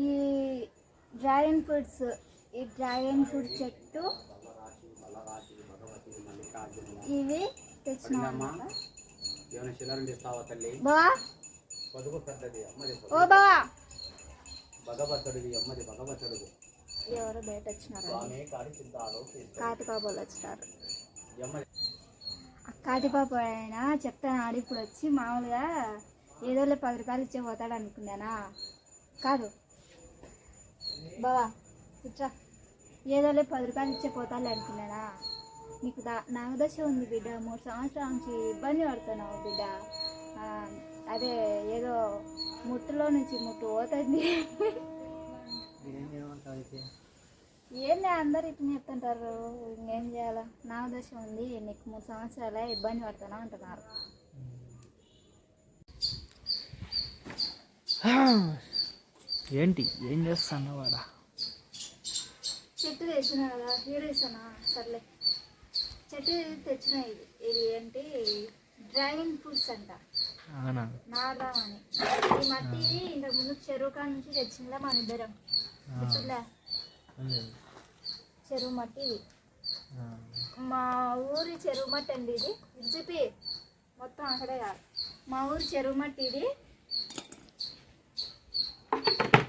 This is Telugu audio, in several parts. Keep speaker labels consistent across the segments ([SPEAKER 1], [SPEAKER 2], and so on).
[SPEAKER 1] ఈ డ్రాగన్ ఫ్రూట్స్ ఈ డ్రాగన్ ఫ్రూట్ చెట్టు ఇవి ఓ బావా. ఎవరు బయట వచ్చినారు కాటిపాపలు వచ్చినారు. కాటిపాప ఆయన చెప్తాను ఆడి ఇప్పుడు వచ్చి మామూలుగా ఏదోలే పది రూపాయలు ఇచ్చే పోతాడు అనుకున్నానా? కాదు బావా కూర్చో. ఏదోలే పది రూపాయలు ఇచ్చే పోతాడు అనుకున్నానా? నీకు దా నాగదశ ఉంది బిడ్డ మూడు సంవత్సరాల నుంచి ఇబ్బంది పడుతున్నావు బిడ్డ. అదే ఏదో ముట్టులో నుంచి ముట్టు పోతుంది. ఏంది అందరు ఇట్లా చెప్తుంటారు? ఇంకేం చేయాలా? నాగదశ ఉంది నీకు మూడు సంవత్సరాలే ఇబ్బంది పడుతున్నా అంటున్నారు.
[SPEAKER 2] ఏంటి? ఏం చేస్తాను వాడా?
[SPEAKER 1] చెట్టు తెచ్చినా కదా హీరోయిస్తానా సర్లే. చెట్టు తెచ్చిన ఇది. ఇది ఏంటి? డ్రాగన్ ఫ్రూట్స్ అంట.
[SPEAKER 2] అవునా?
[SPEAKER 1] నాదామని ఈ మట్టి ఇంతకు ముందు చెరువు కాడ నుంచి తెచ్చిందా మన ఇద్దరం. గుర్తుందా. చెరువు మట్టి ఇది. మా ఊరి చెరువు మట్టి అండి ఇది చెప్పి మొత్తం అక్కడే కాదు. మా ఊరి చెరువు మట్టి ఇది.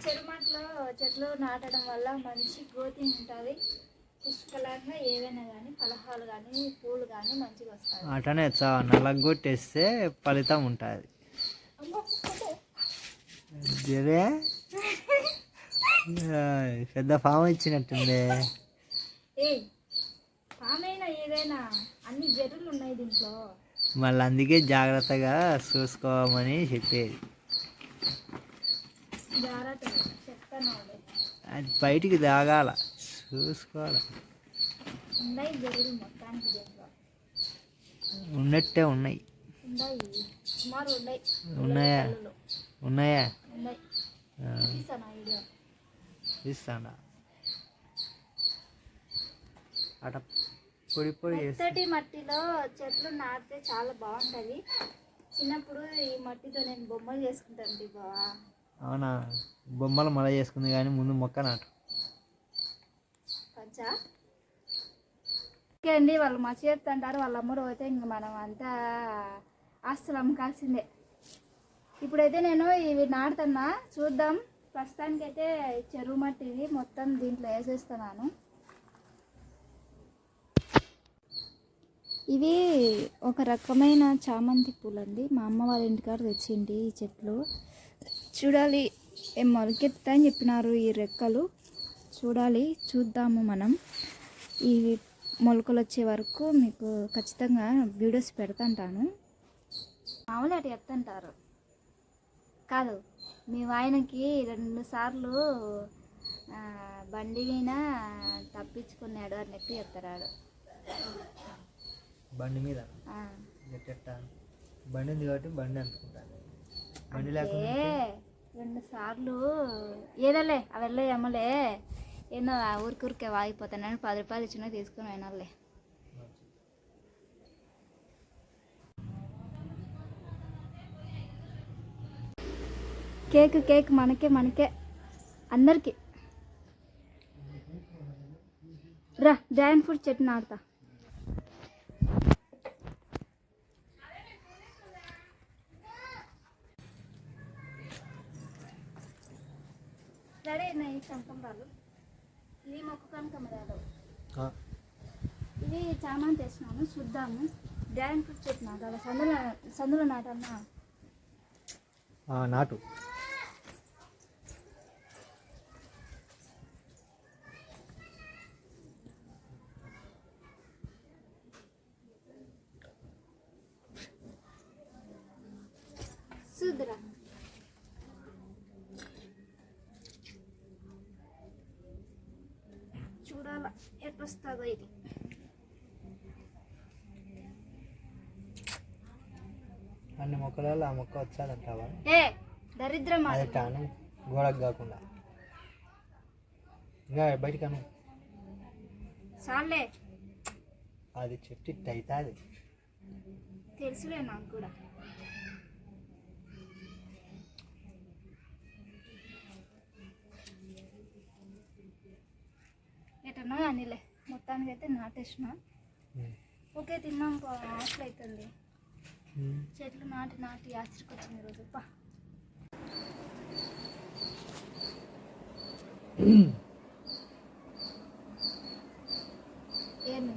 [SPEAKER 1] చెరువు మట్టిలో చెట్లు నాటడం వల్ల మంచి గ్రోతింగ్ ఉంటుంది. పుష్కలంగా ఏవైనా కానీ ఫలహాలు కానీ పూలు కానీ మంచిగా వస్తాయి.
[SPEAKER 2] అటనే చా నలగొట్టేస్తే ఫలితం ఉంటుంది. పెద్ద ఫామ్ ఇచ్చినట్టుంది.
[SPEAKER 1] ఏదైనా అన్ని జరులు ఉన్నాయి దీంట్లో.
[SPEAKER 2] మళ్ళీ అందుకే జాగ్రత్తగా చూసుకోమని చెప్పేది. అది బయటికి తాగాల. చూసుకోవాలి.
[SPEAKER 1] ఉన్నాయి మొత్తానికి
[SPEAKER 2] ఉన్నట్టే ఉన్నాయి.
[SPEAKER 1] సుమారు ఉన్నాయి?
[SPEAKER 2] ఉన్నాయా? ఉన్నాయా
[SPEAKER 1] ఉన్నాయి
[SPEAKER 2] ఇస్తాడా అట పొడి పొడి
[SPEAKER 1] మెత్తటి మట్టిలో చెట్లు నాటితే చాలా బాగుంటుంది. చిన్నప్పుడు ఈ మట్టితో నేను బొమ్మలు చేసుకుంటాను బావా
[SPEAKER 2] అవునా? బొమ్మలు మళ్ళీ చేసుకుంది కానీ ముందు మొక్క నాటు.
[SPEAKER 1] ఓకే అండి వాళ్ళు మా చేతి అంటారు వాళ్ళ అమ్మరు పోతే ఇంక మనం అంతా ఆస్తులు అమ్మకాల్సిందే. ఇప్పుడైతే నేను ఇవి నాడుతున్నా చూద్దాం. ప్రస్తుతానికైతే చెరువు మట్టి ఇది మొత్తం దీంట్లో వేసేస్తున్నాను. ఇవి ఒక రకమైన చామంతి పూలు అండి మా అమ్మ వాళ్ళ ఇంటికాడ తెచ్చిండి ఈ చెట్లు. చూడాలి. ఏం మొలకెత్తా అని చెప్పినారు ఈ రెక్కలు. చూడాలి చూద్దాము మనం. ఈ మొలకలు వచ్చే వరకు మీకు ఖచ్చితంగా వీడియోస్ పెడతాంటాను మామూలు అటు ఎత్తంటారు. కాదు మీ ఆయనకి రెండు సార్లు బండి మీద తప్పించుకున్నాడు అని చెప్పి చెప్తాడు
[SPEAKER 2] బండి మీద? బండి ఉంది కాబట్టి బండి అనుకుంటాను బండి
[SPEAKER 1] ఏ
[SPEAKER 2] లేకుండా
[SPEAKER 1] రెండు సార్లు. ఏదోలే అవి వెళ్ళయమ్మలే ఏందో ఆ ఊరికూరికే వాగిపోతానని పది రూపాయలు ఇచ్చిన తీసుకుని అయినాలే కేక్ కేక్ మనకే మనకే. అందరికి. రా డ్రాగన్ ఫ్రూట్ చెట్టు నాడతా రెడీ అయినాయి కనకంబరాలు ఇవి మొక్క కనకంబరాలు
[SPEAKER 2] ఆ,
[SPEAKER 1] ఇవి చామంతి వేసినాను చూద్దాము. డ్రాగన్ ఫ్రూట్ చెట్టు నాటాలి సందులో సందులో నాటన్నా
[SPEAKER 2] నాటు.
[SPEAKER 1] చూద్దురా వస్తుందో ఇది
[SPEAKER 2] అన్ని మొక్కలలో ఆ మొక్క వచ్చాడంటావా?
[SPEAKER 1] ఏ దరిద్రం
[SPEAKER 2] అది. తాను గోడకు కాకుండా. ఇంకా బయటికి అను
[SPEAKER 1] చాలే.
[SPEAKER 2] అది చెట్టు అవుతుంది
[SPEAKER 1] తెలుసులే నాకు కూడా. ఎట్టన్నా అనిలే. మొత్తానికి అయితే నాటేసిన ఓకే తిన్నాం పో, ఆకలి అవుతుంది చెట్లు నాటి నాటి ఆశ్రికి వచ్చింది రోజు పా. ఏమి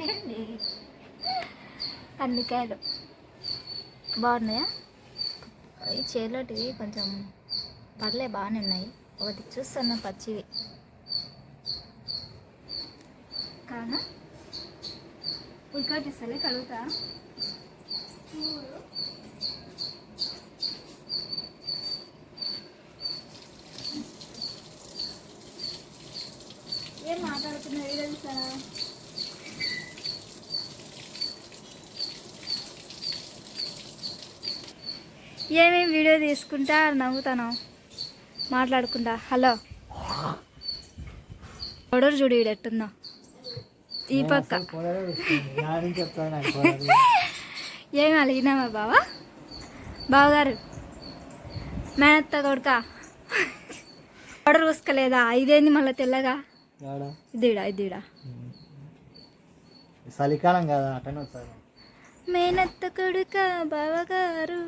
[SPEAKER 1] ఏంటి కందికాయలు. బాగున్నాయా? చేలోటివి కొంచెం పర్లే బాగానే ఉన్నాయి. ఒకటి చూస్తున్నా పచ్చివి. కానా? ఉల్కాటి ఇస్తలే కలుగుతా ఏం మాట్లాడుతున్నా వీడియో చూసారా ఏమేమి వీడియో తీసుకుంటా నవ్వుతాను మాట్లాడుకుంటా హలో. పొడరు చూడు ఎట్టుందో. ఈ పక్క. ఏమి అలిగినామా బావా? బావగారు. మేనత్త కొడుక. పొడరు పూసుకోలేదా? ఇదేంది మళ్ళీ తెల్లగా? ఇదిడా ఇదిడా
[SPEAKER 2] చలికాలం కదా
[SPEAKER 1] మేనత్త కొడుక బావగారు.